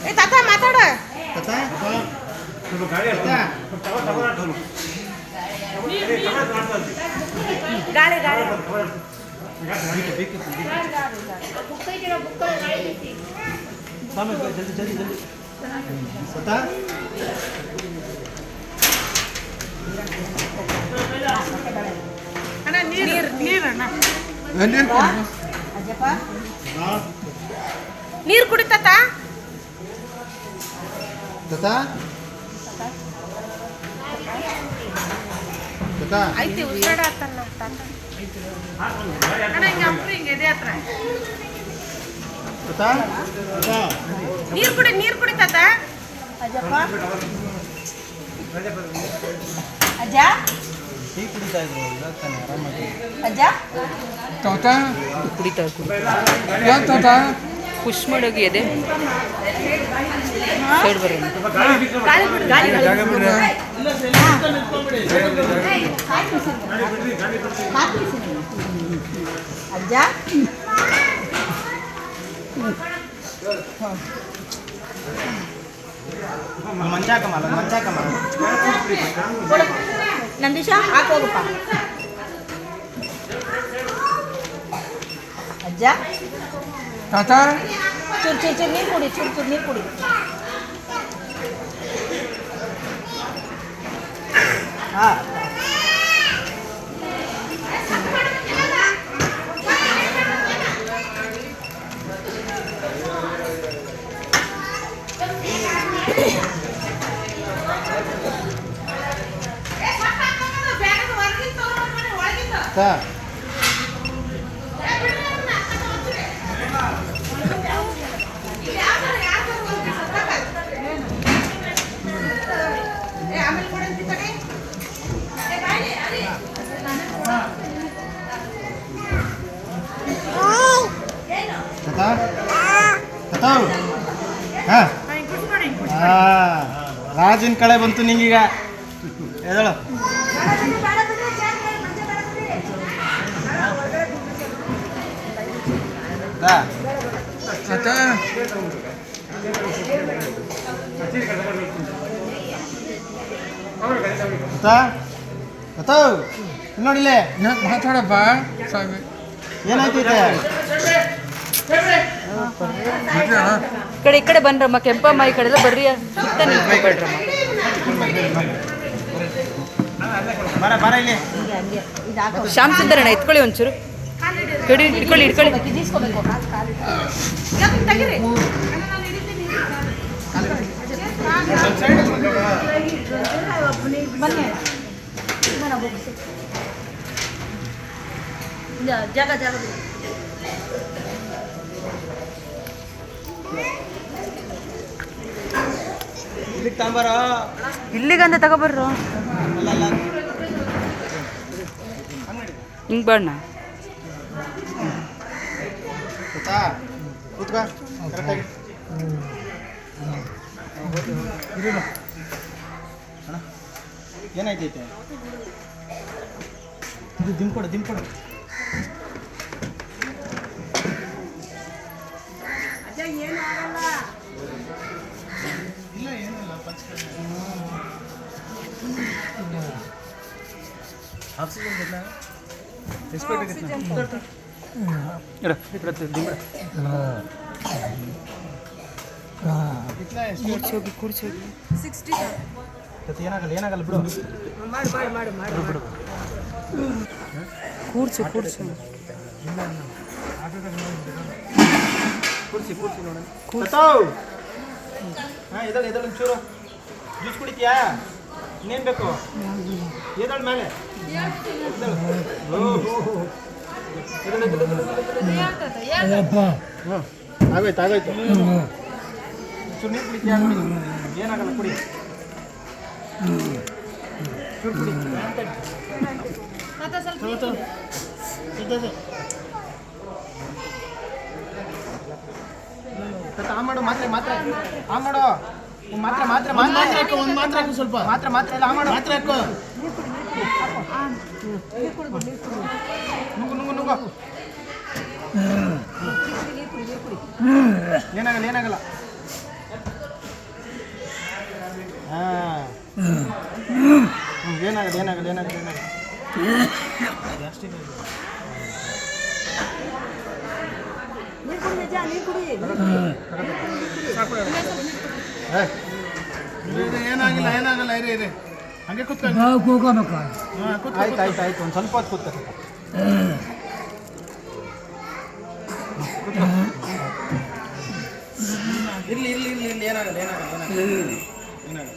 ಏ ತಾತ ಮಾತಾಡ. ತಾತ ಗಾಳಿ ಗಾಳಿ. ಜಲ್ದಿ ಜಲ್ದಿ ಜಲ್ದಿ. ತಾತ. ಅಣ್ಣ ನೀರು ನೀರು ಅಣ್ಣ ನೀರು ಕುಡಿತಾತ ತಾತ? ತಾತ? ಐತಿ ಉಸಿರಾಡ ಆತಲ್ಲ ತಾತ. ಅಣ್ಣ ಹಿಂಗೆ ಅಪ್ರಿ ಹಿಂಗೆ ಎದೆ ಹತ್ರ. ತಾತ? ನೀರು ಕುಡಿ ನೀರು ಕುಡಿತಾತ ಅಜ್ಜಪ್ಪ? ಅಜ್ಜ? ಟೀ ಕುಡಿತಾ ಇದ್ರು ತಾನೆ ಆರಾಮಾಗಿ. ಅಜ್ಜ? ತಾತ? ಕುಡಿತಾ ಕುಡಿ ಯಾಕೆ ತಾತ? ಪುಷ್ ಮಾಡೋಗಿ ಎದೆ ಸೈಡ್ ಬರ್ರಿ ಅಜ್ಜ ನಂದೀಶ ಹಾಕೋಗಪ್ಪ ಅಜ್ಜ. ತಾತ ಚೂರು ಚೂರು ಚೂರು ನೀರು ಕುಡಿ ಚೂರು ಚೂರು ನೀರು ಕುಡಿ ಹಾಂ ತಾತ ತಾತ ತಾತ ಹಾಂ ರಾಜಿನ ಕಳೆ ಬಂತು ನಿಂಗೀಗ. ಎದಳು ತಾ ತಾತ ತಾತ ತಾತ ನೋಡಿಲೆ ಯಾಕೆ ಮಾತಾಡಪ್ಪ ಸ್ವಾಮಿ. ಏನಾಯ್ತೈತೆ ಈ ಕಡೆ ಈ ಕಡೆ ಬನ್ರಮ್ಮ ಕೆಂಪಮ್ಮ ಈ ಕಡೆ ಎಲ್ಲ ಬರ್ರಿ ಸುತ್ತ ನಿಂತ್ಕೊಬೇಡ್ರಮ್ಮ ಶ್ಯಾಮ್ ಸುಂದರಣ್ಣ ಎತ್ಕೊಳ್ಳಿ ಒಂಚೂರು. ಕಡಿ ಇಟ್ಕೊಳ್ಳಿ ಇಟ್ಕೊಳ್ಳಿ. ಜಾಗ ಜಾಗ ಬಿಡು. ಇಲ್ಲಿಗೆ ತಾಂಬಾರ ಇಲ್ಲಿಗಂತ ತಗೊಬರ್ರು. ಹಿಂಗೆ ಬಣ್ಣ. ಏನಾಯ್ತೈತೆ? ಇದು ದಿಮ್ ಕೊಡು. ಕೂರ್ಚಿ ಹೋಗಿ ಕೂರ್ಚಿ ಹೋಗಿ ಮತ್ತೆ ಏನಾಗಲ್ಲ ಏನಾಗಲ್ಲ ಬಿಡು. ಬಿಡು ಬಿಡು. ಕೂರ್ಚು ಕೂರ್ಚು. ಕೂರ್ಸಿ ಕೂರ್ಸಿ ನೋಡೋಣ. ಕೂತಾವ್ ಹಾಂ ಎದಳು ಒಂಚೂರು. ಜ್ಯೂಸ್ ಕುಡಿತೀಯಾ? ಇನ್ನೇನು ಬೇಕು? ಎದಳು ಮೇಲೆ? ಆಗೋಯ್ತು ಆಗೋಯ್ತು. ಒಂಚೂರು ಕುಡಿತೀಯ ಏನಾಗಲ್ಲ ಕುಡಿ. ಮಾಡು ಮಾತ್ರೆ ಮಾತ್ರೆ ಆ ಮಾಡು ಮಾತ್ರ ಮಾತ್ರ ಮಾತ್ರ. ಹಾಕು ಒಂದು ಮಾತ್ರ ಹಾಕು ಸ್ವಲ್ಪ. ಮಾತ್ರ ಮಾತ್ರ ಎಲ್ಲ ಮಾಡು. ಮಾತ್ರ ಹಾಕು. ನುಗ್ಗು ನುಗ್ಗು ನುಗ್ಗು. ಏನಾಗಲ್ಲ ಏನಾಗಲ್ಲ. ಏನಾಗಲ್ಲ ಏನಾಗಲ್ಲ ಏನಾಗಲ್ಲ ಏನಾಗಲ್ಲ. ಜಾಸ್ತಿ ಕುಡಿ ನೀರು ಕುಡಿ. ಸಾಕು. ಏನಾಗಿಲ್ಲ ಏನಾಗಲ್ಲ ಇರಿ ಇರಿ. ಹಂಗೆ ಕೂತ್ಕೊಂಡು ನಾವು ಕೂಕೋಬೇಕು ಆಯ್ತು ಆಯ್ತು ಆಯ್ತು ಒಂದು ಸ್ವಲ್ಪ ಹೊತ್ತು ಕೂತ್ಕೊ. ಇರ್ಲಿ ಇರ್ಲಿ ಇರ್ಲಿ ಇರ್ಲಿ ಏನಾಗಲ್ಲ ಏನಾಗಲ್ಲ ಏನಾಗಲ್ಲ. ಏನಾಗಲ್ಲ.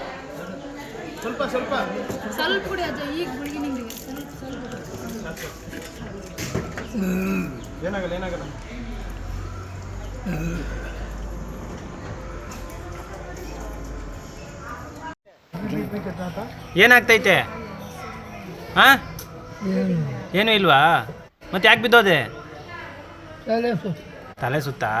ಸ್ವಲ್ಪ ಸ್ವಲ್ಪ. ಸ್ವಲ್ಪ ಕುಡಿ ಅಜ್ಜ ಈಗ ಗುಳಿಗೆ ನಿಮಗೆ ಸ್ವಲ್ಪ ಸ್ವಲ್ಪ. ಏನಾಗಲ್ಲ ಏನಾಗಲ್ಲ. ಏನಾಗ್ತೈತೆ? ಹಾ? ಏನು ಇಲ್ವಾ? ಮತ್ತೆ ಯಾಕೆ ಬಿದ್ದೋದೆ? ತಲೆ ಸುತ್ತಾ?